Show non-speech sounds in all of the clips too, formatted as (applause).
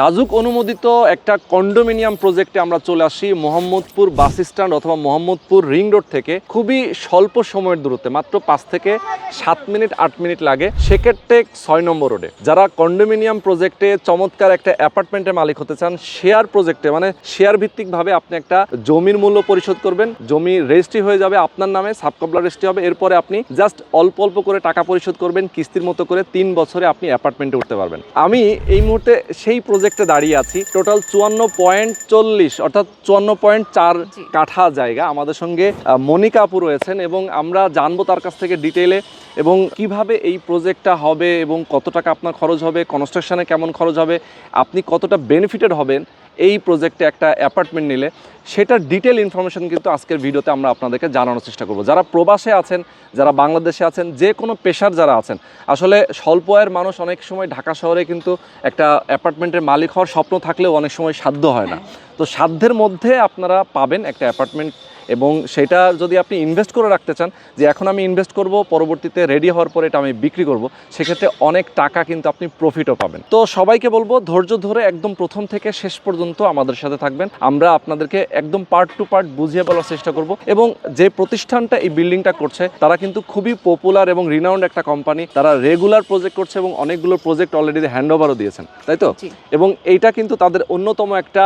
রাজুক অনুমোদিত একটা কন্ডোমিনিয়াম প্রজেক্টে আমরা চলে আসি মোহাম্মদপুর বাস স্ট্যান্ড অথবা মোহাম্মদপুর রিং রোড থেকে। খুবই স্বল্প সময়ের দূরত্বে, মাত্র পাঁচ থেকে সাত মিনিট, আট মিনিট লাগে। সেকেরটেক ছয় নম্বর রোডে। যারা কন্ডোমিনিয়াম প্রজেক্টে চমৎকার একটা অ্যাপার্টমেন্টের মালিক হতে চান, শেয়ার প্রজেক্টে মানে শেয়ার ভিত্তিকভাবে আপনি একটা জমির মূল্য পরিশোধ করবেন। জমি রেজিস্ট্রি হয়ে যাবে আপনার নামে, সাবকবলা রেজিস্ট্রি হবে। এরপরে আপনি জাস্ট অল্প অল্প করে টাকা পরিশোধ করবেন, কিস্তির মতো করে তিন বছরে আপনি অ্যাপার্টমেন্টে উঠতে পারবেন। আমি এই মুহূর্তে সেই প্রজেক্টে দাঁড়িয়ে আছি। টোটাল চুয়ান্ন পয়েন্ট চল্লিশ অর্থাৎ চুয়ান্ন পয়েন্ট চার কাঠা জায়গা আমাদের সঙ্গে মনিকা আপু রয়েছেন এবং আমরা জানব তার কাছ থেকে ডিটেলে এবং কীভাবে এই প্রজেক্টটা হবে এবং কত টাকা আপনার খরচ হবে কনস্ট্রাকশানে কেমন খরচ হবে আপনি কতটা বেনিফিটেড হবেন এই প্রজেক্টে একটা অ্যাপার্টমেন্ট নিলে, সেটার ডিটেল ইনফরমেশন কিন্তু আজকের ভিডিওতে আমরা আপনাদেরকে জানানোর চেষ্টা করব। যারা প্রবাসে আছেন, যারা বাংলাদেশে আছেন, যে কোনো পেশার যারা আছেন, আসলে স্বল্প আয়ের মানুষ অনেক সময় ঢাকা শহরে কিন্তু একটা অ্যাপার্টমেন্টের মালিক হওয়ার স্বপ্ন থাকলেও অনেক সময় সাধ্য হয় না। তো সাধ্যের মধ্যে আপনারা পাবেন একটা অ্যাপার্টমেন্ট এবং সেটা যদি আপনি ইনভেস্ট করে রাখতে চান যে এখন আমি ইনভেস্ট করব পরবর্তীতে রেডি হওয়ার পরে এটা আমি বিক্রি করব সেক্ষেত্রে অনেক টাকা কিন্তু আপনি প্রফিটও পাবেন। তো সবাইকে বলব ধৈর্য ধরে একদম প্রথম থেকে শেষ পর্যন্ত আমাদের সাথে থাকবেন। আমরা আপনাদেরকে একদম পার্ট টু পার্ট বুঝিয়ে বলার চেষ্টা করব এবং যে প্রতিষ্ঠানটা এই বিল্ডিংটা করছে তারা কিন্তু খুবই পপুলার এবং রিনাউন্ড একটা কোম্পানি তারা রেগুলার প্রজেক্ট করছে এবং অনেকগুলো প্রজেক্ট অলরেডি হ্যান্ড ওভারও দিয়েছেন তাই তো? এবং এইটা কিন্তু তাদের অন্যতম একটা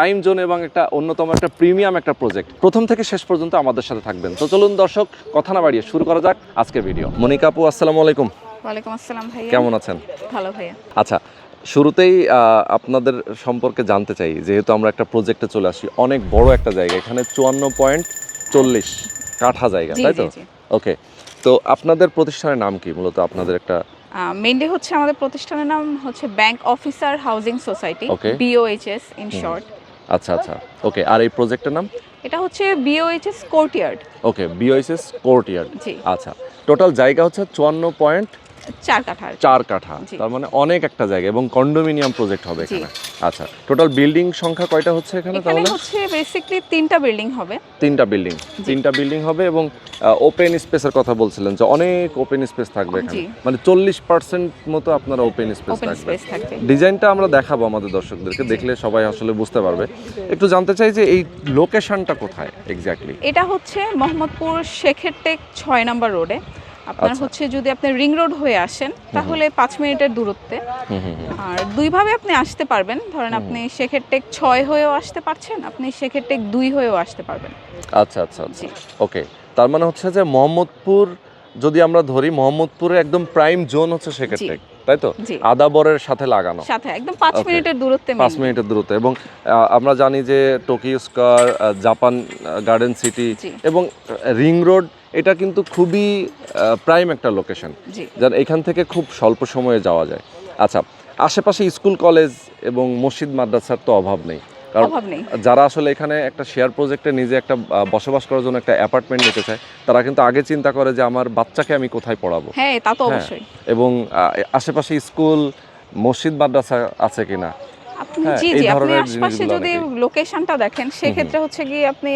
প্রাইম জোন এবং একটা অন্যতম একটা প্রিমিয়াম একটা প্রজেক্ট। প্রথম থেকে শেষ পর্যন্ত আমাদের সাথে থাকবেন। তো চলুন দর্শক কথা না বাড়িয়ে শুরু করা যাক আজকের ভিডিও। মনিকা আপু আসসালামু আলাইকুম। ওয়ালাইকুম আসসালাম ভাইয়া। কেমন আছেন? ভালো ভাইয়া। আচ্ছা শুরুতেই আপনাদের সম্পর্কে জানতে চাই যেহেতু আমরা একটা প্রজেক্টে চলে আসি অনেক বড় একটা জায়গা এখানে চুয়ান্ন পয়েন্ট চল্লিশ কাঠা জায়গা তাই তো? ওকে তো আপনাদের প্রতিষ্ঠানের নাম কি? মূলত আপনাদের একটা মেইনলি হচ্ছে আমাদের প্রতিষ্ঠানের নাম হচ্ছে bank officer housing society. BOHS in short আচ্ছা আচ্ছা। ওকে আর এই প্রজেক্টের নাম? এটা হচ্ছে বিওএইচএস কোর্টইয়ার্ড ওকে বিওএইচএস কোর্টইয়ার্ড জি। আচ্ছা। টোটাল জায়গা হচ্ছে চুয়ান্ন পয়েন্ট চার কাঠা চার কাঠা। তার মানে অনেক একটা জায়গা এবং কন্ডোমিনিয়াম প্রজেক্ট হবে এখানে। আচ্ছা টোটাল বিল্ডিং সংখ্যা কয়টা হচ্ছে এখানে তাহলে? হচ্ছে বেসিকলি তিনটা বিল্ডিং হবে। তিনটা বিল্ডিং। তিনটা বিল্ডিং হবে এবং ওপেন স্পেসের কথা বলছিলেন যে অনেক ওপেন স্পেস থাকবে এখানে। মানে চল্লিশ পার্সেন্ট মতো আপনারা ওপেন স্পেস থাকবে। ডিজাইনটা আমরা দেখাবো আমাদের দর্শকদেরকে দেখলে সবাই আসলে বুঝতে পারবে। একটু জানতে চাই যে এই লোকেশনটা কোথায় এক্স্যাক্টলি এটা হচ্ছে মোহাম্মদপুর শেখের টেক ছয় নম্বর রোডে আপনার আচ্ছা। হচ্ছে যদি আপনি রিং রোড হয়ে আসেন তাহলে পাঁচ মিনিটের দূরত্বে। আর দুইভাবে আপনি আসতে পারবেন। ধরেন আপনি শেখের টেক ছয় হয়েও আসতে পারছেন আপনি শেখের টেক দুই হয়েও আসতে পারবেন। আচ্ছা আচ্ছা আচ্ছা। ওকে। তার মানে হচ্ছে যে মোহাম্মদপুর যদি আমরা ধরি মোহাম্মদপুরে একদম প্রাইম জোন হচ্ছে সেক্ষেত্রে তাই তো? আদাবরের সাথে লাগানো। সাথে একদম পাঁচ Okay. মিনিটের দূরত্বে 5 মিনিটের দূরত্বে। এবং আমরা জানি যে Tokyo Square Japan Garden City এবং রিং রোড এটা কিন্তু খুবই প্রাইম একটা লোকেশন যার এখান থেকে খুব স্বল্প সময়ে যাওয়া যায়। আচ্ছা আশেপাশে স্কুল কলেজ এবং মসজিদ মাদ্রাসার তো অভাব নেই। কারণ যারা আসলে এখানে একটা শেয়ার প্রজেক্টে নিজে একটা বসবাস করার জন্য একটা অ্যাপার্টমেন্ট নিতে চায় তারা কিন্তু আগে চিন্তা করে যে আমার বাচ্চাকে আমি কোথায় পড়াবো। হ্যাঁ তা তো হ্যাঁ। অবশ্যই। এবং আশেপাশে স্কুল মসজিদ মাদ্রাসা আছে কিনা। আপনি হ্যাঁ, জি জি আপনি আশপাশে যদি লোকেশনটা দেখেন সেক্ষেত্রে হচ্ছে গিয়ে আপনি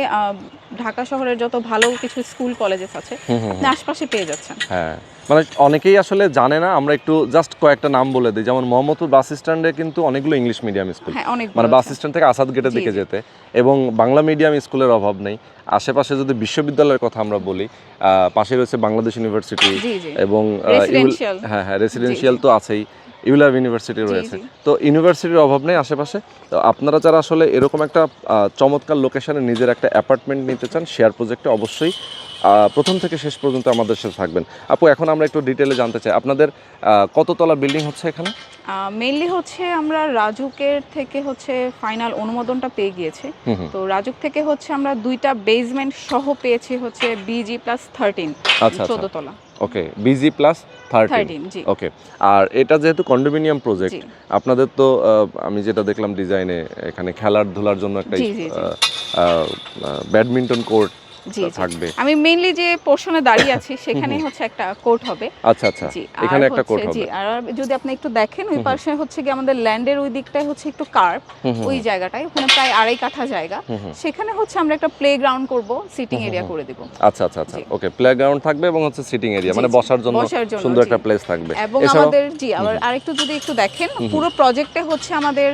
ঢাকা শহরের যত ভালো কিছু স্কুল কলেজেস আছে আপনি আশপাশে পেয়ে যাচ্ছেন। হ্যাঁ। মানে অনেকেই আসলে জানে না আমরা একটু জাস্ট কয়েকটা নাম বলে দিই। যেমন মোহাম্মদপুর বাস স্ট্যান্ডে কিন্তু অনেকগুলো ইংলিশ মিডিয়াম স্কুল মানে বাস স্ট্যান্ড থেকে আসাদ গেটের দিকে যেতে। এবং বাংলা মিডিয়াম স্কুলের অভাব নেই। আশেপাশে যদি বিশ্ববিদ্যালয়ের কথা আমরা বলি পাশে রয়েছে বাংলাদেশ ইউনিভার্সিটি এবং। হ্যাঁ হ্যাঁ রেসিডেন্সিয়াল তো আছেই। ইউলাভ ইউনিভার্সিটি রয়েছে। তো ইউনিভার্সিটির অভাব নেই আশেপাশে। তো আপনারা যারা আসলে এরকম একটা চমৎকার লোকেশনে নিজের একটা অ্যাপার্টমেন্ট নিতে চান শেয়ার প্রজেক্টে অবশ্যই প্রথম থেকে শেষ পর্যন্ত আমাদের সাথে থাকবেন। আপু এখন আমরা একটু ডিটেলে জানতে চাই। আপনাদের কততলা বিল্ডিং হচ্ছে এখানে? মেইনলি হচ্ছে আমরা রাজুকের থেকে হচ্ছে ফাইনাল অনুমোদনটা পেয়ে গিয়েছি। তো রাজুক থেকে হচ্ছে আমরা দুইটা বেসমেন্ট সহ পেয়েছি হচ্ছে বিজি প্লাস থার্টিন চোদ্দ তলা ওকে বিজি প্লাস থার্টিন জি। ওকে আর এটা যেহেতু কন্ডোমিনিয়াম প্রজেক্ট আপনাদের তো আমি যেটা দেখলাম ডিজাইনে এখানে খেলার ধুলার জন্য একটা। ব্যাডমিন্টন কোর্ট জি। থাকবে। আমি মেইনলি যে পোর্শনে দাঁড়িয়ে আছি সেখানেই হচ্ছে একটা কোর্ট হবে। আচ্ছা আচ্ছা। এখানে একটা কোড হবে জি আর যদি আপনি একটু দেখেন ওই পাশে হচ্ছে কি আমাদের ল্যান্ডের ওই দিকটায় হচ্ছে একটু কার্ভ ওই জায়গাটায় ওখানে প্রায় আড়াই কাঠা জায়গা। সেখানে হচ্ছে আমরা একটা প্লে গ্রাউন্ড করব সিটিং এরিয়া করে দেব। আচ্ছা আচ্ছা আচ্ছা। ওকে প্লেগ্রাউন্ড থাকবে এবং হচ্ছে সিটিং এরিয়া মানে বসার জন্য সুন্দর একটা প্লেস থাকবে। এবং আমাদের জি আবার আরেকটু যদি একটু দেখেন পুরো প্রজেক্টে হচ্ছে আমাদের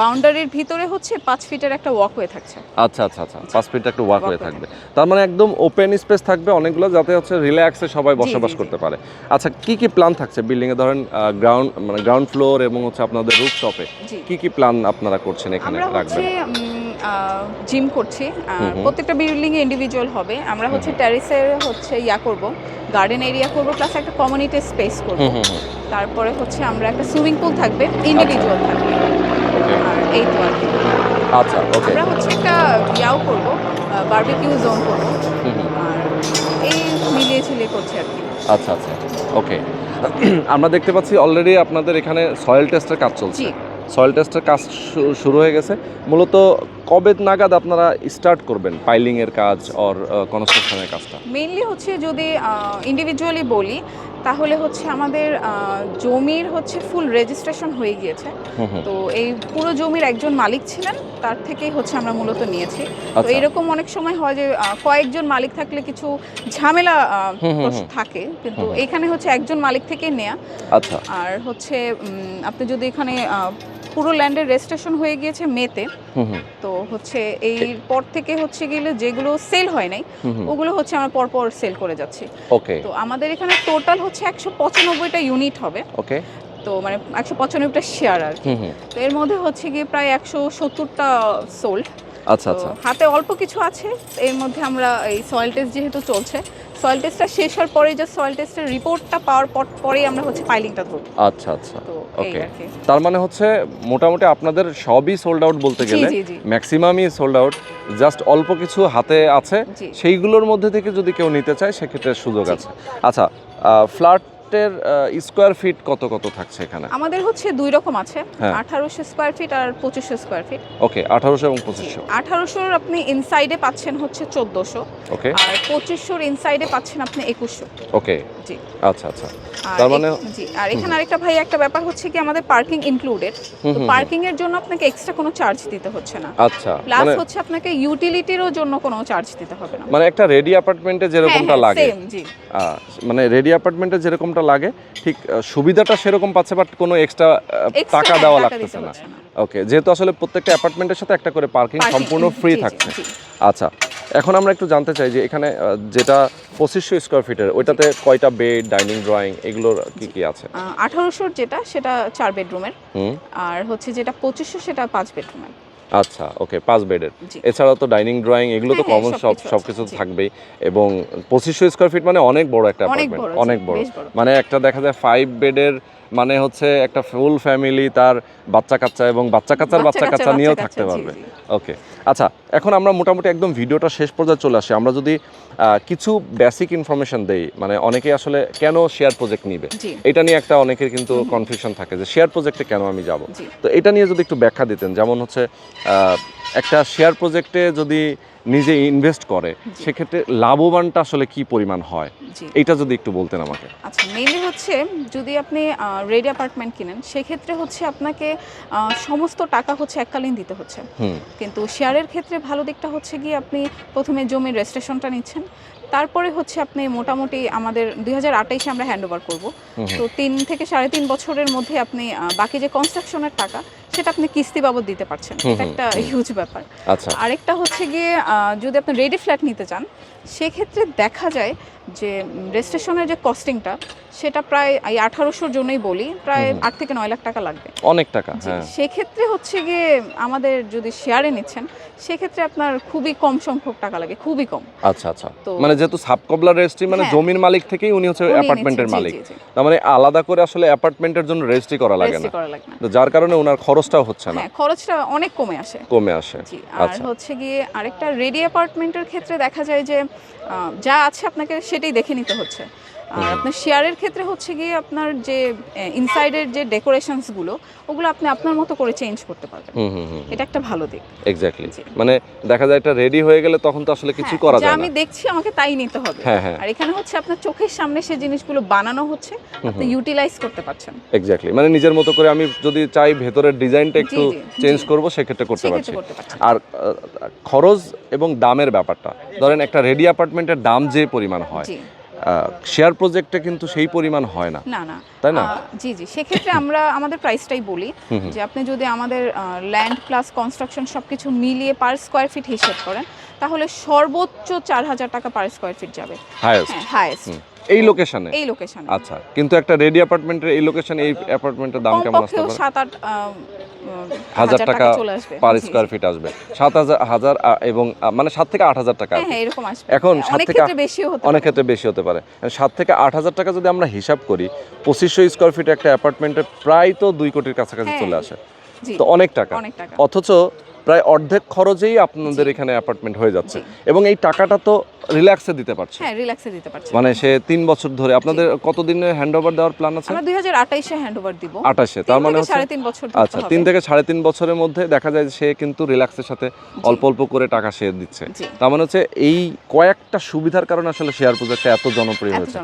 বাউন্ডারির ভিতরে হচ্ছে পাঁচ ফিটের একটা ওয়াকওয়ে থাকছে। আচ্ছা আচ্ছা আচ্ছা। পাঁচ ফিট একটা ওয়াক হয়ে থাকবে। তার মানে একদম ওপেন স্পেস থাকবে অনেকগুলো যাতে হচ্ছে রিল্যাক্সে সবাই বসবাস করতে পারে। আচ্ছা কি কি প্ল্যান থাকছে বিল্ডিং এ? ধরেন গ্রাউন্ড মানে গ্রাউন্ড ফ্লোর এবং হচ্ছে আপনাদের রুফ টপে জি। কি কি প্ল্যান আপনারা করছেন এখানে রাখবেন? জিম করছি। প্রত্যেকটা বিল্ডিং ইন্ডিভিজুয়াল হবে। আমরা হচ্ছে টেরেসের হচ্ছে ইয়া করব গার্ডেন এরিয়া করব প্লাস একটা কমিউনিটি স্পেস করব। তারপরে হচ্ছে আমরা একটা সুইমিং পুল থাকবে ইন্ডিভিজুয়াল থাকবে। এই তো আর কি। আচ্ছা ওকে আমরা হচ্ছে একটা ইয়াও করব বারবিকিউ জোন করব। আর এই মিলিয়ে ঝিলিয়ে করছি আর কি। আচ্ছা আচ্ছা ওকে (clears throat) আমরা দেখতে পাচ্ছি অলরেডি আপনাদের এখানে সয়েল টেস্টের কাজ চলছে। সয়েল টেস্টের কাজ শুরু হয়ে গেছে। মূলত কবে নাগাদ আপনারা স্টার্ট করবেন পাইলিং এর কাজ অর কনস্ট্রাকশনের কাজটা? মেইনলি হচ্ছে যদি ইন্ডিভিজুয়ালি বলি তাহলে হচ্ছে আমাদের জমির হচ্ছে ফুল রেজিস্ট্রেশন হয়ে গিয়েছে তো এই পুরো জমির একজন মালিক ছিলেন তার থেকেই হচ্ছে আমরা মূলত নিয়েছি তো আচ্ছা। এরকম অনেক সময় হয় যে কয়েকজন মালিক থাকলে কিছু ঝামেলা। থাকে কিন্তু। এখানে হচ্ছে একজন মালিক থেকে নেয়া আচ্ছা আর হচ্ছে আপনি যদি এখানে পুরো ল্যান্ডের রেজিস্ট্রেশন হয়ে গিয়েছে মেতে। তো হচ্ছে এই পর থেকে হচ্ছে গেলে যেগুলো সেল হয় নাই ওগুলো হচ্ছে আমরা পরপর সেল করে যাচ্ছি। ওকে। তো আমাদের এখানে টোটাল হচ্ছে একশো পঁচানব্বইটা ইউনিট হবে। ওকে। তো মানে একশো পঁচানব্বইটা শেয়ার আর কি। তো এর মধ্যে হচ্ছে গিয়ে প্রায় একশো সত্তরটা সোল্ড আচ্ছা আচ্ছা। হাতে অল্প কিছু আছে এর মধ্যে আমরা এই সয়েল টেস্ট যেহেতু চলছে সয়েল টেস্টটা শেষ হওয়ার পরে যে সয়েল টেস্টের রিপোর্টটা পাওয়ার পর পরেই আমরা হচ্ছে ফাইলিংটা করব আচ্ছা আচ্ছা। ওকে তার মানে হচ্ছে মোটামুটি আপনাদের সবই সোল্ড আউট বলতে গেলে ম্যাক্সিমামই সোল্ড আউট জাস্ট অল্প কিছু হাতে আছে। সেইগুলোর মধ্যে থেকে যদি কেউ নিতে চায় সেক্ষেত্রে সুযোগ আছে। আচ্ছা ফ্ল্যাটের স্কোয়ার ফিট কত কত থাকছে এখানে? আমাদের হচ্ছে দুই রকম আছে হ্যাঁ। আঠারোশো স্কোয়ার ফিট আর পঁচিশশো স্কোয়ার ফিট ওকে আঠারোশো এবং পঁচিশশো। আঠারোশোর আপনি ইনসাইডে পাচ্ছেন হচ্ছে চোদ্দোশো। ওকে আর পঁচিশশোর ইনসাইডে পাচ্ছেন আপনি একুশশো। ওকে জি। আচ্ছা আচ্ছা। তার মানে- জি আর এখানে আরেকটা ভাই একটা ব্যাপার হচ্ছে কি আমাদের পার্কিং ইনক্লুডেড তো। পার্কিং এর জন্য আপনাকে এক্সট্রা কোনো চার্জ দিতে হচ্ছে না। আচ্ছা প্লাস মানে হচ্ছে আপনাকে ইউটিলিটিরও জন্য কোনো চার্জ দিতে হবে না। মানে একটা রেডি অ্যাপার্টমেন্টে যেরকমটা লাগে। সেম জি। মানে রেডি অ্যাপার্টমেন্টে যেরকমটা লাগে ঠিক সুবিধাটা সেরকম পাচ্ছে বাট কোনো এক্সট্রা টাকা হ্যাঁ, দেওয়া লাগতেছে না। ওকে যেহেতু আসলে প্রত্যেকটা অ্যাপার্টমেন্টের সাথে একটা করে পার্কিং সম্পূর্ণ ফ্রি থাকছে। আচ্ছা এখন আমরা একটু জানতে চাই যে এখানে যেটা পঁচিশশো স্কোয়ার ফিটের ওইটাতে কয়টা বেড ডাইনিং ড্রয়িং এগুলোর কি কি আছে? আঠারোশোর যেটা সেটা চার বেডরুমের আর হচ্ছে যেটা পঁচিশশো সেটা পাঁচ বেডরুমের আচ্ছা ওকে পাঁচ বেডের এছাড়াও তো ডাইনিং ড্রয়িং এগুলো তো হ্যাঁ, হ্যাঁ, কমন সব সব কিছু থাকবেই। এবং পঁচিশশো স্কোয়ার ফিট মানে অনেক বড় একটা অ্যাপার্টমেন্ট অনেক বড়। মানে একটা দেখা যায় ফাইভ বেডের মানে হচ্ছে একটা ফুল ফ্যামিলি তার বাচ্চা কাচ্চা এবং বাচ্চা কাচ্চার বাচ্চা কাচ্চা নিয়েও থাকতে পারবে। ওকে আচ্ছা এখন আমরা মোটামুটি একদম ভিডিওটা শেষ পর্যায়ে চলে আসি। আমরা যদি কিছু বেসিক ইনফরমেশন দেই মানে অনেকেই আসলে কেন শেয়ার প্রজেক্ট নিবে? এটা নিয়ে একটা অনেকের কিন্তু কনফিউশন থাকে যে শেয়ার প্রজেক্টে কেন আমি যাব? তো এটা নিয়ে যদি একটু ব্যাখ্যা দিতেন যেমন হচ্ছে একটা শেয়ার প্রজেক্টে যদি নিজে ইনভেস্ট করে সেক্ষেত্রে লাভবানটা আসলে কি পরিমাণ হয়? এটা যদি একটু বলতেন আমাকে। আচ্ছা মেইনলি হচ্ছে যদি আপনি রেডি অ্যাপার্টমেন্ট কিনেন সেক্ষেত্রে হচ্ছে আপনাকে সমস্ত টাকা হচ্ছে এককালীন দিতে হচ্ছে। কিন্তু শেয়ারের ক্ষেত্রে ভালো দিকটা হচ্ছে গিয়ে আপনি প্রথমে জমির রেজিস্ট্রেশনটা নিচ্ছেন। তারপরে হচ্ছে আপনি মোটামুটি আমাদের দুই হাজার আঠাইশে আমরা হ্যান্ড ওভার করব। তো তিন থেকে সাড়ে তিন বছরের মধ্যে আপনি বাকি যে কনস্ট্রাকশনের টাকা সেটা আপনি কিস্তি বাবদ দিতে পারছেন। এটা একটা হিউজ ব্যাপার। আচ্ছা। আরেকটা হচ্ছে গিয়ে যদি আপনি রেডি ফ্ল্যাট নিতে চান সেক্ষেত্রে দেখা যায় যে রেজিস্ট্রেশনের যে কস্টিংটা সেটা প্রায় এই আঠারোশোর জন্যই বলি প্রায়। আট থেকে নয় লাখ টাকা লাগবে। অনেক টাকা হ্যাঁ। সেক্ষেত্রে হচ্ছে গিয়ে আমাদের যদি শেয়ারে নিচ্ছেন সেক্ষেত্রে আপনার খুবই কম সংখ্যক টাকা লাগে খুবই কম। আচ্ছা আচ্ছা। মানে যেহেতু সাবকবলার রেজিস্ট্রি মানে হ্যাঁ। জমির মালিক থেকেই উনি হচ্ছে অ্যাপার্টমেন্টের মালিক। তার মানে আলাদা করে আসলে অ্যাপার্টমেন্টের জন্য রেজিস্ট্রি করা লাগে না। করা লাগে তো যার কারণে ওনার খরচটাও হচ্ছে না। হ্যাঁ খরচটা অনেক কমে আসে। কমে আসে। আর আচ্ছা। হচ্ছে গিয়ে আরেকটা রেডি অ্যাপার্টমেন্টের ক্ষেত্রে দেখা যায় যে যা আছে আপনাকে সেটাই দেখে নিতে হচ্ছে। আর আপনার শেয়ারের ক্ষেত্রে হচ্ছে গিয়ে আপনার যে ইনসাইডের যে ডেকোরেশনসগুলো ওগুলো আপনি আপনার মতো করে চেঞ্জ করতে পারবেন। এটা একটা ভালো দিক। এক্স্যাক্টলি মানে দেখা যায় এটা রেডি হয়ে গেলে তখন তো আসলে কিছু হ্যাঁ, করা যায় আমি দেখছি আমাকে তাই নিতে হবে। হ্যাঁ হ্যাঁ। আর এখানে হচ্ছে আপনার চোখের সামনে সে জিনিসগুলো বানানো হচ্ছে আপনি ইউটিলাইজ করতে পারছেন। এক্স্যাক্টলি মানে নিজের মতো করে আমি যদি চাই ভেতরের ডিজাইনটা একটু চেঞ্জ। করব সেক্ষেত্রে করতে পারছি। আর খরচ এবং দামের ব্যাপারটা। ধরেন একটা রেডি অ্যাপার্টমেন্টের দাম যে পরিমাণ হয় শেয়ার প্রজেক্টে কিন্তু সেই পরিমাণ হয় না। না না। তাই না? জি জি। সেক্ষেত্রে আমরা আমাদের প্রাইসটাই বলি। যে আপনি যদি আমাদের ল্যান্ড প্লাস কনস্ট্রাকশন সব কিছু মিলিয়ে পার স্কোয়ার ফিট হিসেব করেন তাহলে সর্বোচ্চ চার হাজার টাকা পার স্কোয়ার ফিট যাবে। হায়েস্ট হ্যাঁ হায়েস্ট এই লোকেশনে এই লোকেশনে আচ্ছা কিন্তু একটা রেডি অ্যাপার্টমেন্টের এই লোকেশনে এই অ্যাপার্টমেন্টের দাম কেমন আসতে পারে? সাত আট আহ, উম, হাজার টাকা পার স্কোয়ার ফিট আসবে। সাত হাজার হাজার এবং মানে সাত থেকে আট হাজার টাকা হ্যাঁ। হ্যাঁ এরকম আসবে। এখন হ্যাঁ, সাত অনেক থেকে ক্ষেত্রে বেশিও হতে অনেক ক্ষেত্রে বেশি হতে পারে। সাত থেকে আট হাজার টাকা যদি আমরা হিসাব করি পঁচিশশো স্কোয়ার ফিট একটা অ্যাপার্টমেন্টে প্রায় তো দুই কোটির কাছাকাছি হ্যাঁ, চলে আসে। তো অনেক টাকা। অনেক টাকা। অথচ প্রায় অর্ধেক খরচেই আপনাদের এখানে অ্যাপার্টমেন্ট হয়ে যাচ্ছে। এবং এই টাকাটা তো রিল্যাক্সে দিতে পারছে। হ্যাঁ রিল্যাক্সে দিতে পারছি। মানে সে তিন বছর ধরে। আপনাদের কতদিনে হ্যান্ড ওভার দেওয়ার প্ল্যান আছে? আমরা দুই হাজার আঠাইশে হ্যান্ড ওভার দিব। আটাশে তিন তার মানে সাড়ে তিন বছর আচ্ছা হবে। তিন থেকে সাড়ে তিন বছরের মধ্যে দেখা যায় সে কিন্তু রিল্যাক্সের সাথে অল্প অল্প করে টাকা সে দিচ্ছে। তার মানে হচ্ছে এই কয়েকটা সুবিধার কারণে আসলে শেয়ার প্রজেক্টটা এত জনপ্রিয় হয়েছে।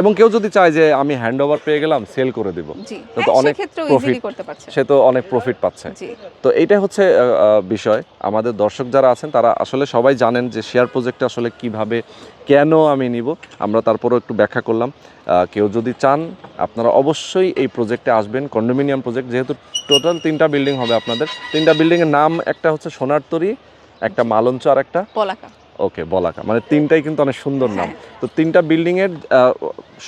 এবং কেউ যদি চায় যে আমি হ্যান্ড ওভার পেয়ে গেলাম সেল করে দিব। জি। তো হ্যাঁ অনেক পারছে। সে তো অনেক প্রফিট পাচ্ছে। জি। তো এইটা হচ্ছে বিষয়। আমাদের দর্শক যারা আছেন তারা আসলে সবাই জানেন যে শেয়ার প্রজেক্টটা আসলে কীভাবে কেন আমি নিব। আমরা তারপরও একটু ব্যাখ্যা করলাম। কেউ যদি চান আপনারা অবশ্যই এই প্রজেক্টে আসবেন কন্ডোমিনিয়াম প্রজেক্ট যেহেতু টোটাল তিনটা বিল্ডিং হবে আপনাদের। তিনটা বিল্ডিংয়ের নাম একটা হচ্ছে সোনার তরী একটা মালঞ্চ আর একটা? পলাকা ওকে বলাকা। মানে তিনটাই কিন্তু অনেক সুন্দর নাম। হ্যাঁ। তো তিনটা বিল্ডিং এর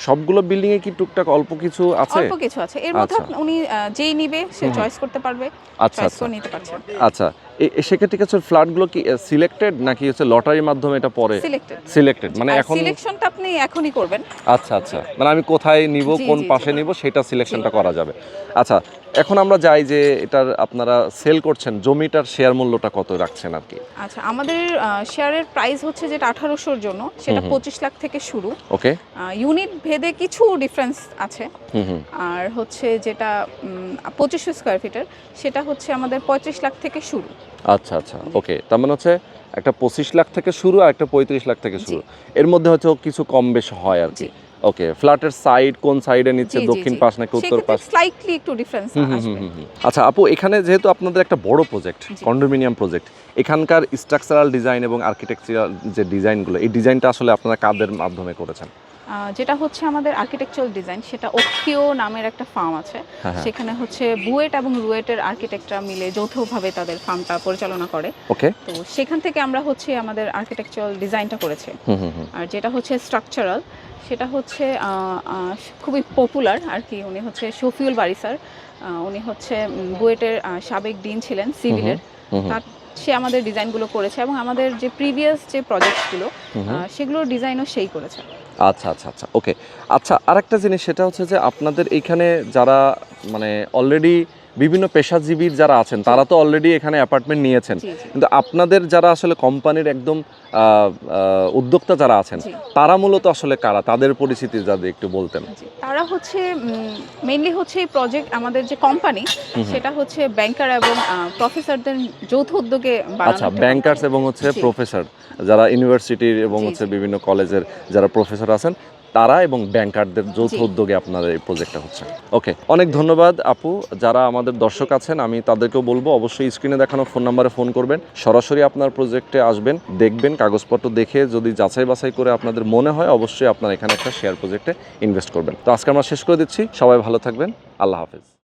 সবগুলো বিল্ডিং এ কি টুকটাক অল্প কিছু আছে? অল্প কিছু আছে। এর মধ্যে আচ্ছা। উনি যেই নিবে সে চয়েস করতে পারবে আচ্ছা আচ্ছা। নিতে পারছে। আচ্ছা। সেক্ষেত্রে কিছু ফ্ল্যাটগুলো কি সিলেক্টেড নাকি হচ্ছে লটারির মাধ্যমে এটা পরে? সিলেক্টেড সিলেক্টেড মানে এখন সিলেকশনটা আপনি এখনই করবেন। আচ্ছা আচ্ছা মানে আমি কোথায় নিব কোন। পাশে নিব সেটা সিলেকশনটা করা যাবে। আচ্ছা এখন আমরা যাই যে এটার আপনারা সেল করছেন জমিটার শেয়ার মূল্যটা কত রাখছেন আর কি? আচ্ছা আমাদের শেয়ারের প্রাইস হচ্ছে যেটা আঠারোশোর জন্য সেটা। পঁচিশ লাখ থেকে শুরু। ওকে। ইউনিট ভেদে কিছু ডিফারেন্স আছে। আর হচ্ছে যেটা পঁচিশশো স্কোয়ার ফিটের সেটা হচ্ছে আমাদের পঁয়ত্রিশ লাখ থেকে শুরু। আচ্ছা আচ্ছা ওকে। তার মানে হচ্ছে একটা পঁচিশ লাখ থেকে শুরু আর একটা পঁয়ত্রিশ লাখ থেকে শুরু। এর মধ্যে হয়তো কিছু কম বেশ হয় আর কি। ওকে ফ্ল্যাটের সাইড কোন সাইডে নিচ্ছে দক্ষিণ পাশ নাকি উত্তর পাশ? স্লাইটলি একটু ডিফারেন্স হুম হুম আসবে। হুম হুম। আচ্ছা আপু এখানে যেহেতু আপনাদের একটা বড় প্রজেক্ট। কন্ডোমিনিয়াম প্রজেক্ট এখানকার স্ট্রাকচারাল ডিজাইন এবং আর্কিটেকচারাল যে ডিজাইনগুলো এই ডিজাইনটা আসলে আপনারা কাদের মাধ্যমে করেছেন? যেটা হচ্ছে আমাদের আর্কিটেকচারাল ডিজাইন সেটা অক্ষিও নামের একটা ফার্ম আছে। হ্যাঁ হ্যাঁ। সেখানে হচ্ছে বুয়েট এবং রুয়েটের আর্কিটেক্টরা মিলে যৌথভাবে তাদের ফার্মটা পরিচালনা করে। ওকে তো সেখান থেকে আমরা হচ্ছে আমাদের আর্কিটেকচারাল ডিজাইনটা করেছি। আর যেটা হচ্ছে স্ট্রাকচারাল সেটা হচ্ছে খুবই পপুলার আর কি উনি হচ্ছে শফিউল বাড়ি স্যার উনি হচ্ছে বুয়েটের সাবেক ডিন ছিলেন সিভিলের। তার সে আমাদের ডিজাইনগুলো করেছে এবং আমাদের যে প্রিভিয়াস যে প্রজেক্টগুলো। সেগুলোর ডিজাইনও সেই করেছে আচ্ছা আচ্ছা আচ্ছা ওকে আচ্ছা আরেকটা জিনিস সেটা হচ্ছে যে আপনাদের এইখানে যারা মানে অলরেডি বিভিন্ন পেশাজীবীর যারা আছেন তারা তো অলরেডি এখানে অ্যাপার্টমেন্ট নিয়েছেন। কিন্তু আপনাদের যারা আসলে কোম্পানির একদম উদ্যোক্তা যারা আছেন তারা মূলত আসলে কারা? তাদের পরিস্থিতি যাদের একটু বলতেন। তারা হচ্ছে মেইনলি হচ্ছে এই প্রজেক্ট আমাদের যে কোম্পানি। সেটা হচ্ছে ব্যাংকার এবং প্রফেসরদের যৌথ উদ্যোগে আচ্ছা ব্যাংকার্স এবং হচ্ছে প্রফেসর যারা ইউনিভার্সিটির এবং হচ্ছে বিভিন্ন কলেজের যারা প্রফেসর আছেন তারা এবং ব্যাংকারদের যৌথ উদ্যোগে আপনাদের এই প্রজেক্টটা হচ্ছে। ওকে অনেক ধন্যবাদ আপু যারা আমাদের দর্শক আছেন, আমি তাদেরকেও বলব, অবশ্যই স্ক্রিনে দেখানো ফোন নাম্বারে ফোন করবেন। সরাসরি আপনার প্রজেক্টে আসবেন, দেখবেন, কাগজপত্র দেখে যদি যাচাই বাছাই করে আপনাদের মনে হয়, অবশ্যই আপনার এখানে একটা শেয়ার প্রজেক্টে ইনভেস্ট করবেন। তো আজকে আমরা শেষ করে দিচ্ছি, সবাই ভালো থাকবেন, আল্লাহ হাফেজ।